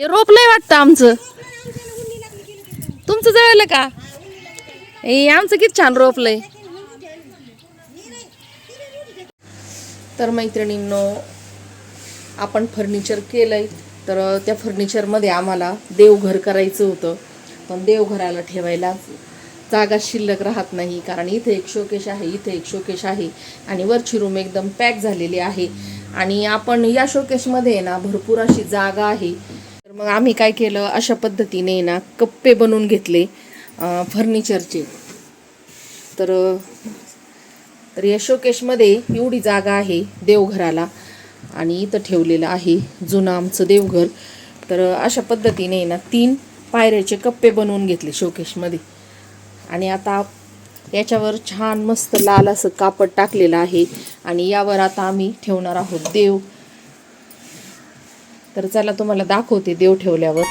रोपलंय वाटतं आमचं. तुमचं जळलं का? ए आमचं किती छान रोपलंय. तर मैत्रिणींनो आपण फर्निचर केलंय. तर त्या फर्निचरमध्ये आम्हाला देवघर करायचं होतं. पण देवघराला ठेवायला जागा शिल्लक राहत नाही. कारण इथे एक शोकेश आहे इथे एक शोकेश आहे. आणि वरची रूम एकदम पॅक झालेली आहे. आणि आपण या शोकेशमध्ये आहे ना भरपूर अशी जागा आहे. तर मग आम्ही काय केलं? अशा पद्धतीने ना कप्पे बनवून घेतले फर्निचरचे तर तर या शोकेशमध्ये एवढी जागा आहे देवघराला. आणि इथं ठेवलेलं आहे जुनं आमचं देवघर. तर अशा पद्धतीने ना तीन पायऱ्याचे कप्पे बनवून घेतले शोकेशमध्ये आणि आता याच्यावर छान मस्त लाल असं कापड टाकलेलं आहे आणि यावर आता आम्ही ठेवणार आहोत देव. तर चला तुम्हाला दाखवते देव ठेवल्यावर.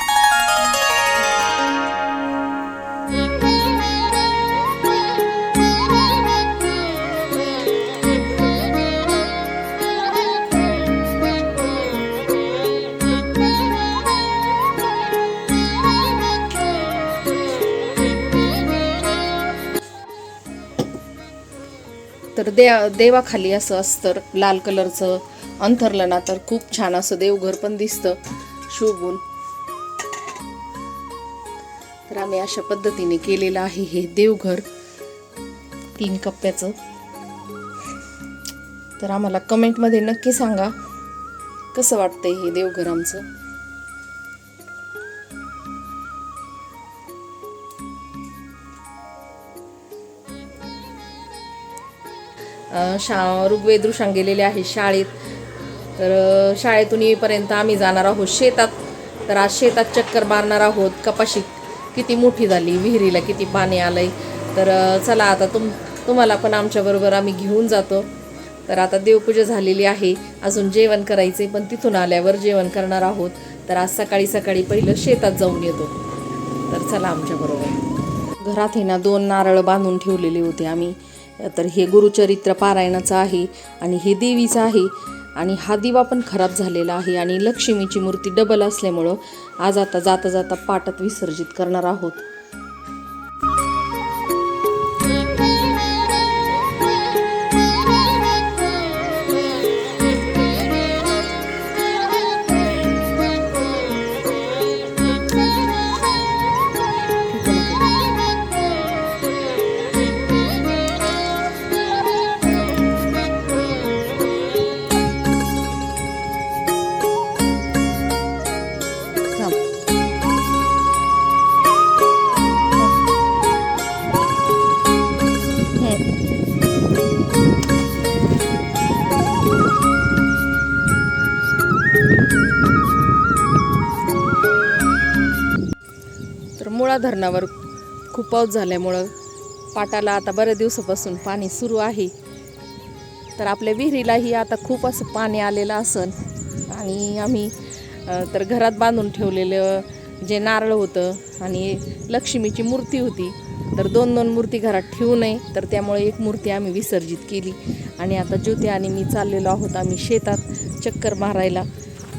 तर देवा देवाखाली असं अस्तर लाल कलरचं अंथरलं ना तर खूप छान असं देवघर पण दिसतं. शोभून. तर आम्ही अशा पद्धतीने केलेलं आहे हे देवघर. तीन कप्प्याचं. तर आम्हाला कमेंटमध्ये नक्की सांगा कसं वाटतंय हे देवघर आमचं? शा ऋग्वेदृषांग गेलेले आहे शाळेत. तर शाळेतून येईपर्यंत आम्ही जाणार आहोत शेतात. तर आज शेतात चक्कर मारणार आहोत. कपाशी किती मोठी झाली विहिरीला किती पाणी आलंय. तर चला आता तुम तुम्हाला पण आमच्याबरोबर आम्ही घेऊन जातो. तर आता देवपूजा झालेली आहे. अजून जेवण करायचे पण तिथून आल्यावर जेवण करणार आहोत. तर आज सकाळी सकाळी पहिलं शेतात जाऊन येतो. तर चला आमच्याबरोबर. घरात हे ना दोन नारळ बांधून ठेवलेले होते आम्ही. तर हे गुरुचरित्र पारायणाचं आहे आणि हे देवीचं आहे. आणि हा दिवा पण खराब झालेला आहे आणि लक्ष्मीची मूर्ती डबल असल्यामुळं आज आता जाता जाता पाटात विसर्जित करणार आहोत. मुळा धरणावर खूप पाऊस झाल्यामुळं पाटाला आता बऱ्याच दिवसापासून पाणी सुरू आहे. तर आपल्या विहिरीलाही आता खूप असं पाणी आलेलं असन. आणि आम्ही तर घरात बांधून ठेवलेलं जे नारळ होतं आणि लक्ष्मीची मूर्ती होती. तर दोन दोन मूर्ती घरात ठेवू नये तर त्यामुळे एक मूर्ती आम्ही विसर्जित केली. आणि आता ज्योती आणि मी चाललेलो आहोत आम्ही शेतात चक्कर मारायला.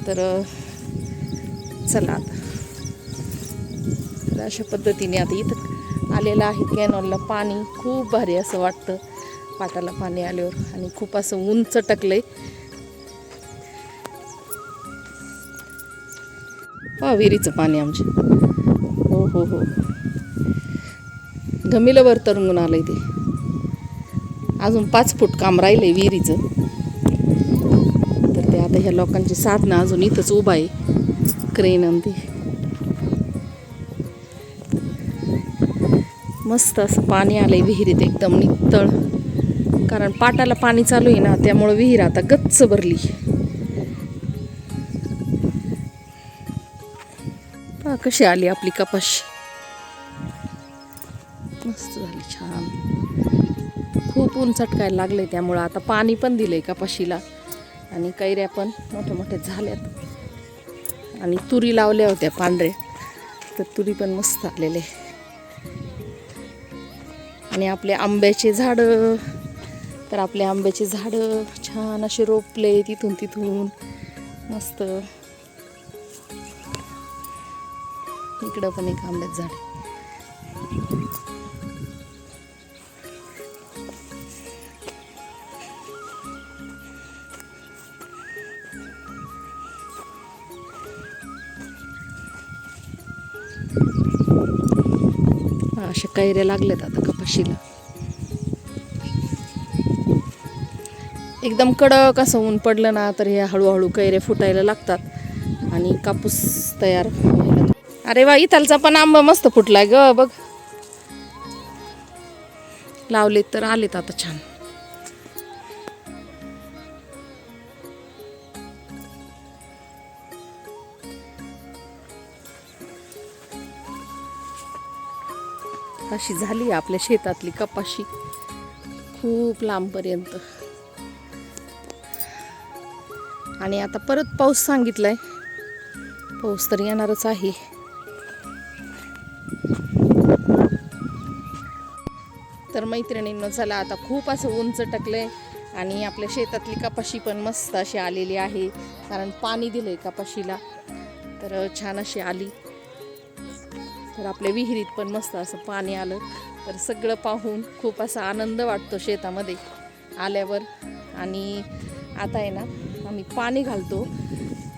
तर चला आता. तर अशा पद्धतीने आता इथं आलेलं आहे कॅनॉलला पाणी. खूप भारी असं वाटतं. पाटाला पाणी आल्यावर. आणि खूप असं उंच टकलंय हा विहिरीचं पाणी आमचे हो हो हो. गमिलं तरंगून आलंय ते. अजून पाच फूट काम राहिलंय विहिरीचं. तर ते आता ह्या लोकांची साधनं अजून इथंच उभा आहे. क्रेन आणि ते. मस्त असं पाणी आलंय विहिरीत एकदम नितळ. कारण पाटाला पाणी चालू आहे ना त्यामुळं विहीर आता गच्च भरली. पहा कशी आली आपली कपाशी. मस्त झाली छान. खूप ऊन चटकायला लागले त्यामुळं आता पाणी पण दिलंय कपाशीला. आणि कैऱ्या पण मोठ्या मोठ्या झाल्यात. आणि तुरी लावल्या होत्या पांढऱ्या तर तुरी पण मस्त आलेले. आणि आपले आंब्याचे झाडं. तर आपले आंब्याचे झाडं छान असे रोपले तिथून तिथून. मस्त. इकडं पण एक आंब्याचं झाड अशा कैऱ्या लागल्यात आता कपाशीला. एकदम कडक असं ऊन पडलं ना तर हे हळूहळू कैऱ्या फुटायला लागतात आणि कापूस तयार व्हायला अरे वा इथालचा पण आंबा मस्त फुटलाय ग बघ. लावलेत तर आलेत आता छान. अशी झाली आपल्या शेतातली कपाशी. खूप लांबपर्यंत. आणि आता परत पाऊस सांगितलाय. पाऊस तर येणारच आहे. तर मैत्रिणींना चला आता खूप असं उंच टकलंय आणि आपल्या शेतातली कपाशी पण मस्त अशी आलेली आहे. कारण पाणी दिलंय कपाशीला. तर छान अशी आली. तर आपल्या विहिरीत पण मस्त असं पाणी आलं. तर सगळं पाहून खूप असा आनंद वाटतो शेतामध्ये आल्यावर. आणि आता आहे ना आम्ही पाणी घालतो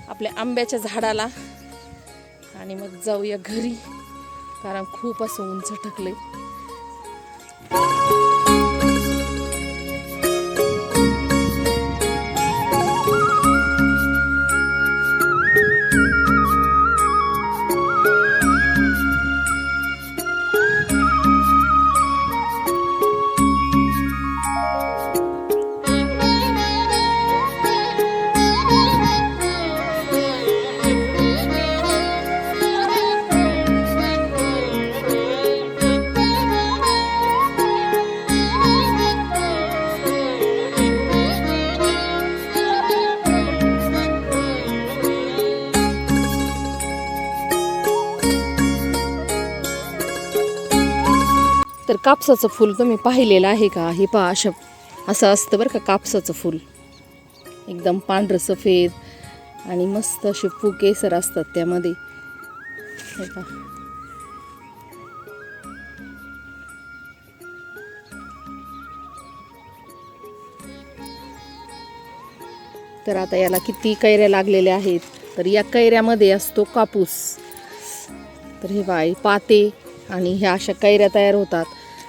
आपल्या आंब्याच्या झाडाला. आणि मग जाऊया घरी कारण खूप असं उंच ठकले कापसाचं फूल तुम्ही पाहिलेलं आहे का? हे पहा अशा असं असतं बरं का कापसाचं फूल. एकदम पांढरं सफेद आणि मस्त असे फुकेसर असतात त्यामध्ये. हे पहा. तर आता याला किती कैऱ्या लागलेल्या आहेत? तर या कैऱ्यामध्ये असतो कापूस. तर हे बाई पाते आणि ह्या अशा कैऱ्या तयार होतात.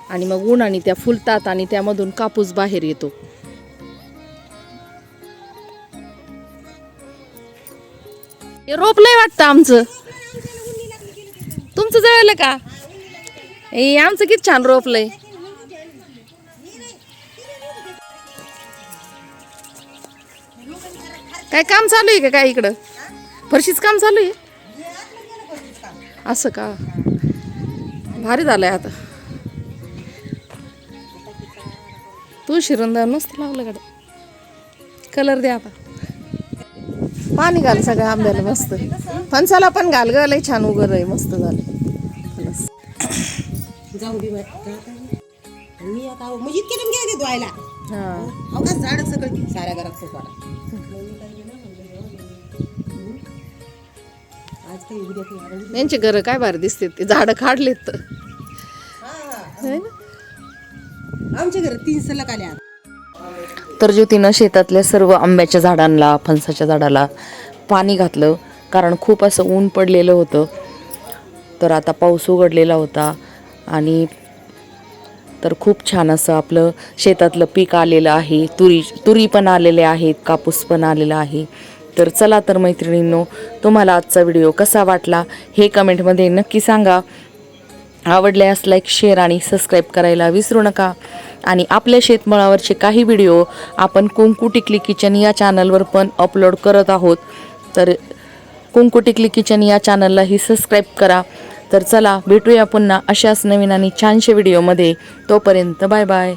आणि मग उन्हाने त्या फुलतात आणि त्यामधून कापूस बाहेर येतो. हे रोप लय वाटतं आमचं. तुमचं जळलं का? हे आमचं किती छान रोपलंय काय काम चालू आहे का काय इकडं? फरशीच काम चालू आहे? असं का? भारी झालंय आता. तू शिरंदा मस्त लावलं गाड कलर द्या आता पाणी घाल सगळ्या आंब्याला मस्त फणसाला पण घाल ग लय छान उगर आहे मस्त झालं. जाऊ? मी आता इतके गेले धुवायला हा अहो का झाड सगळं साऱ्या घरात. त्यांचे घर काय भारी दिसते ते झाडं काढलेत तर ना. आमच्या घरात तीन सलग आल्या. तर ज्योतीनं शेतातल्या सर्व आंब्याच्या झाडांना फणसाच्या झाडाला पाणी घातलं कारण खूप असं ऊन पडलेलं होतं. तर आता पाऊस उघडलेला होता आणि तर खूप छान असं आपलं शेतातलं पीक आलेलं आहे. तुरी तुरी पण आलेले आहेत कापूस पण आलेला आहे. तर चला तर मैत्रिणींनो तुम्हाला आजचा व्हिडिओ कसा वाटला हे कमेंटमध्ये नक्की सांगा. आवडल्या असला एक शेअर आणि सबस्क्राईब करायला विसरू नका. आणि आपल्या शेतमळावरचे काही व्हिडिओ आपण कुंकू टिकली किचन या चॅनलवर पण अपलोड करत आहोत. तर कुंकू टिकली किचन या चॅनललाही सबस्क्राईब करा. तर चला भेटूया पुन्हा अशाच नवीन आणि छानशा व्हिडिओमध्ये. तोपर्यंत बाय बाय.